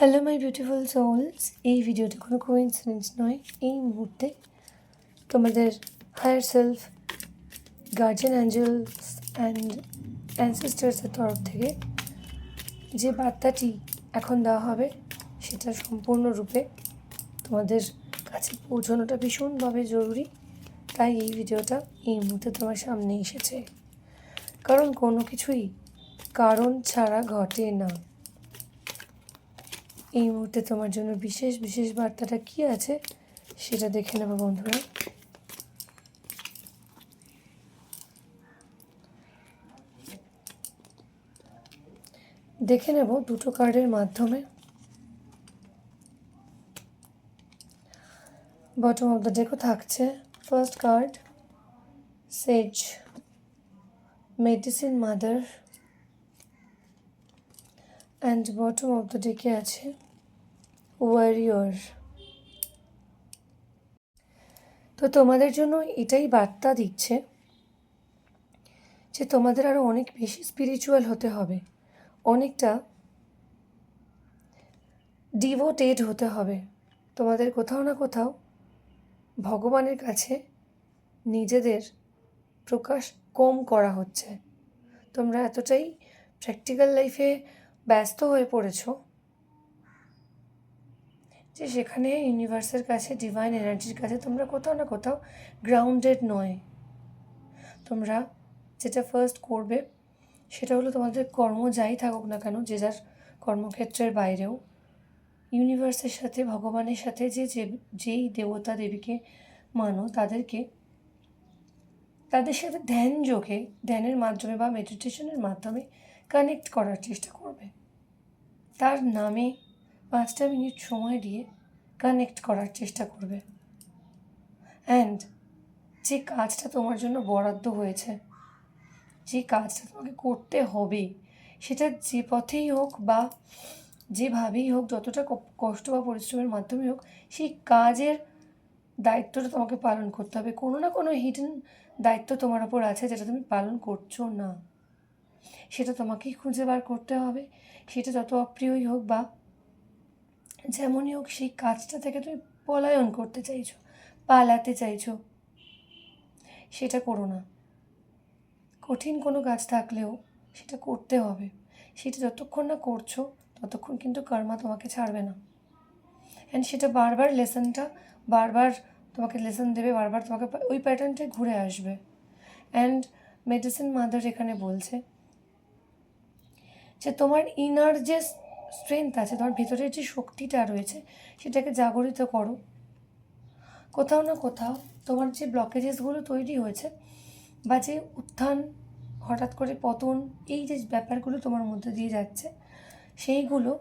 Hello my beautiful sols এই ভিডিওটা কোনো কোইন্সিডেন্স নয়। এই মুহূর্তে তোমাদের higher self guardian angels and অ্যানসিস্টার্সের তরফ থেকে যে বার্তাটি এখন দেওয়া হবে, সেটা সম্পূর্ণরূপে তোমাদের কাছে পৌঁছানোটা ভীষণভাবে জরুরি। তাই এই ভিডিওটা এই মুহূর্তে তোমার সামনে এসেছে। কারণ কোনো কিছুই কারণ ছাড়া ঘটে না। এই মুহূর্তে তোমার জন্য বিশেষ বিশেষ বার্তাটা কি আছে সেটা দেখে নেব বন্ধুরা। দেখে নেব দুটো কার্ডের মাধ্যমে। বটম অফ দ্য ডেকও থাকছে first card says medicine mother and bottom of the ডেকে আছে ওয়ারিয়র তো তোমাদের জন্য এটাই বার্তা দিচ্ছে যে তোমাদের আরও অনেক বেশি স্পিরিচুয়াল হতে হবে। অনেকটা ডিভোটেড হতে হবে। তোমাদের কোথাও না কোথাও ভগবানের কাছে নিজেদের প্রকাশ কম করা হচ্ছে। তোমরা এতটাই প্র্যাকটিক্যাল লাইফে ব্যস্ত হয়ে পড়েছো। যে সেখানে ইউনিভার্সের কাছে ডিভাইন এনার্জির কাছে তোমরা কোথাও না কোথাও গ্রাউন্ডেড নয়। তোমরা যেটা ফার্স্ট করবে, সেটা হলো তোমাদের কর্ম যাই থাকুক না কেন, যে যার কর্মক্ষেত্রের বাইরেও ইউনিভার্সের সাথে, ভগবানের সাথে যে যেই দেবতা দেবীকে মানো, তাদেরকে, তাদের সাথে ধ্যান যোগে, ধ্যানের মাধ্যমে বা মেডিটেশনের মাধ্যমে কানেক্ট করার চেষ্টা করবে। তার নামে পাঁচটা মিনিট সময় দিয়ে কানেক্ট করার চেষ্টা করবে। অ্যান্ড যে কাজটা তোমার জন্য বরাদ্দ হয়েছে, যে কাজটা তোমাকে করতে হবে, সেটা যে পথেই হোক বা যেভাবেই হোক, যতটা কষ্ট বা পরিশ্রমের মাধ্যমে হোক, সেই কাজের দায়িত্বটা তোমাকে পালন করতে হবে। কোনো না কোনো হিডেন দায়িত্ব তোমার ওপর আছে যেটা তুমি পালন করছ না। সেটা তোমাকেই খুঁজে বার করতে হবে। সেটা যত অপ্রিয়ই হোক বা যেমনই হোক সেই কাজটা থেকে তুমি পলায়ন করতে চাইছো, পালাতে চাইছো, সেটা করো না। কঠিন কোনো কাজ থাকলেও সেটা করতে হবে। সেটা যতক্ষণ না করছ, ততক্ষণ কিন্তু কর্মা তোমাকে ছাড়বে না। অ্যান্ড সেটা বারবার লেসনটা, বারবার তোমাকে লেসন দেবে, বারবার তোমাকে ওই প্যাটার্নটাই ঘুরে আসবে। অ্যান্ড মেডিসিন মাদার এখানে বলছে যে তোমার ইনার যে স্ট্রেংথ আছে, তোমার ভেতরের যে শক্তিটা রয়েছে, সেটাকে জাগরিত করো। কোথাও না কোথাও তোমার যে ব্লকেজেসগুলো তৈরি হয়েছে বা যে উত্থান, হঠাৎ করে পতন, এই যে ব্যাপারগুলো তোমার মধ্যে দিয়ে যাচ্ছে, সেইগুলো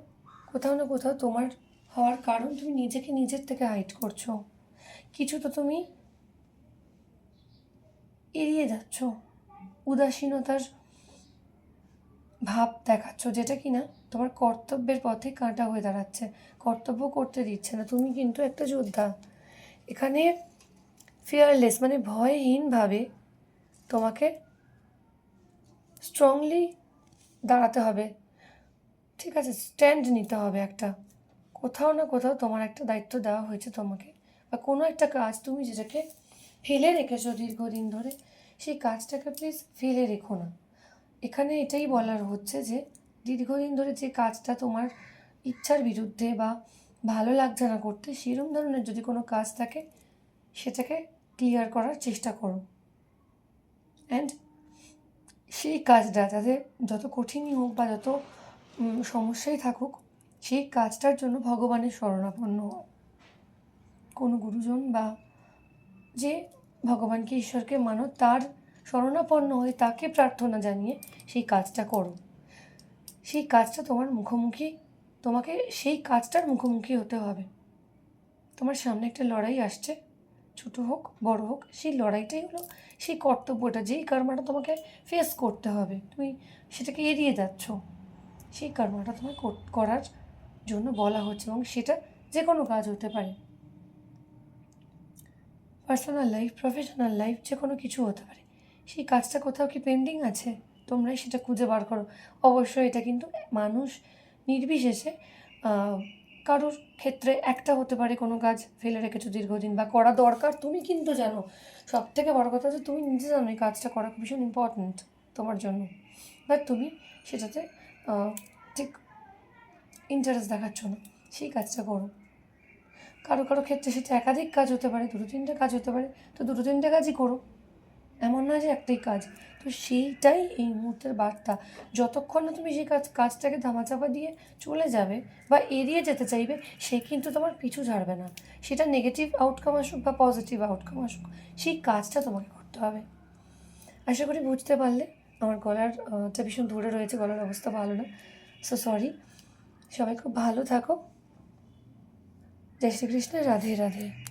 কোথাও না কোথাও তোমার হওয়ার কারণ তুমি নিজেকে নিজের থেকে হাইট করছ। কিছু তো তুমি এড়িয়ে যাচ্ছ। উদাসীনতার ভাব দেখাচ্ছ যেটা কি না তোমার কর্তব্যের পথে কাঁটা হয়ে দাঁড়াচ্ছে। কর্তব্য করতে দিচ্ছে না। তুমি কিন্তু একটা যোদ্ধা। এখানে ফিয়ারলেস মানে ভয়হীনভাবে তোমাকে স্ট্রংলি দাঁড়াতে হবে। ঠিক আছে স্ট্যান্ড নিতে হবে একটা। কোথাও না কোথাও তোমার একটা দায়িত্ব দেওয়া হয়েছে তোমাকে। বা কোনো একটা কাজ তুমি যেটাকে ফেলে রেখেছো দীর্ঘদিন ধরে, সেই কাজটাকে প্লিজ ফেলে রেখো না। এখানে এটাই বলার হচ্ছে যে, দীর্ঘদিন ধরে যে কাজটা তোমার ইচ্ছার বিরুদ্ধে বা ভালো লাগছে না করতে, সেরম ধরনের যদি কোনো কাজ থাকে, সেটাকে ক্লিয়ার করার চেষ্টা করো। অ্যান্ড সেই কাজটা, যাতে যত কঠিনই হোক বা যত সমস্যাই থাকুক, সেই কাজটার জন্য ভগবানের শরণাপন্ন কোনো গুরুজন বা যে ভগবানকে ঈশ্বরকে মানো, তার শরণাপন্ন হয়ে তাকে প্রার্থনা জানিয়ে সেই কাজটা করো। সেই কাজটা তোমার মুখোমুখি, তোমাকে সেই কাজটার মুখোমুখি হতে হবে। তোমার সামনে একটা লড়াই আসছে, ছোট হোক, বড় হোক, সেই লড়াইটাই হলো সেই কর্তব্যটা, যেই কর্মটা তোমাকে ফেস করতে হবে। তুমি সেটাকে এড়িয়ে যাচ্ছ। সেই কর্মটা তোমায় কর- করার জন্য বলা হচ্ছে এবং সেটা যে কোনো কাজ হতে পারে। পার্সোনাল লাইফ প্রফেশনাল লাইফ যে কোনো কিছু হতে পারে। সেই কাজটা কোথাও কি পেন্ডিং আছে? তোমরাই সেটা খুঁজে বার করো। অবশ্যই এটা কিন্তু মানুষ নির্বিশেষে কারোর ক্ষেত্রে একটা হতে পারে কোনো কাজ ফেলে রেখেছো দীর্ঘদিন বা করা দরকার। তুমি কিন্তু জানো সব থেকে বড় কথা যে তুমি নিজে জানো এই কাজটা করা ভীষণ ইম্পর্ট্যান্ট তোমার জন্য। বাট তুমি সেটাতে ঠিক ইন্টারেস্ট দেখাচ্ছ না, সেই কাজটা করো। কারও কারও ক্ষেত্রে সেটা একাধিক কাজ হতে পারে, দুটো তিনটে কাজ হতে পারে, তো দুটো তিনটে কাজই করো। এমন নয় যে একটাই কাজ। তো সেইটাই এই মুহূর্তের বার্তা। যতক্ষণ না তুমি সেই কাজ কাজটাকে ধামাচাপা দিয়ে চলে যাবে বা এড়িয়ে যেতে চাইবে সে কিন্তু তোমার পিছু ছাড়বে না। সেটা নেগেটিভ আউটকাম আসুক বা পজিটিভ আউটকাম আসুক সেই কাজটা তোমাকে করতে হবে। আশা করি বুঝতে পারলে। আমার গলার আহ, টা ভীষণ ধরে রয়েছে গলার অবস্থা ভালো না। সো সরি সবাই খুব ভালো থাকো। জয় শ্রীকৃষ্ণ রাধে রাধে।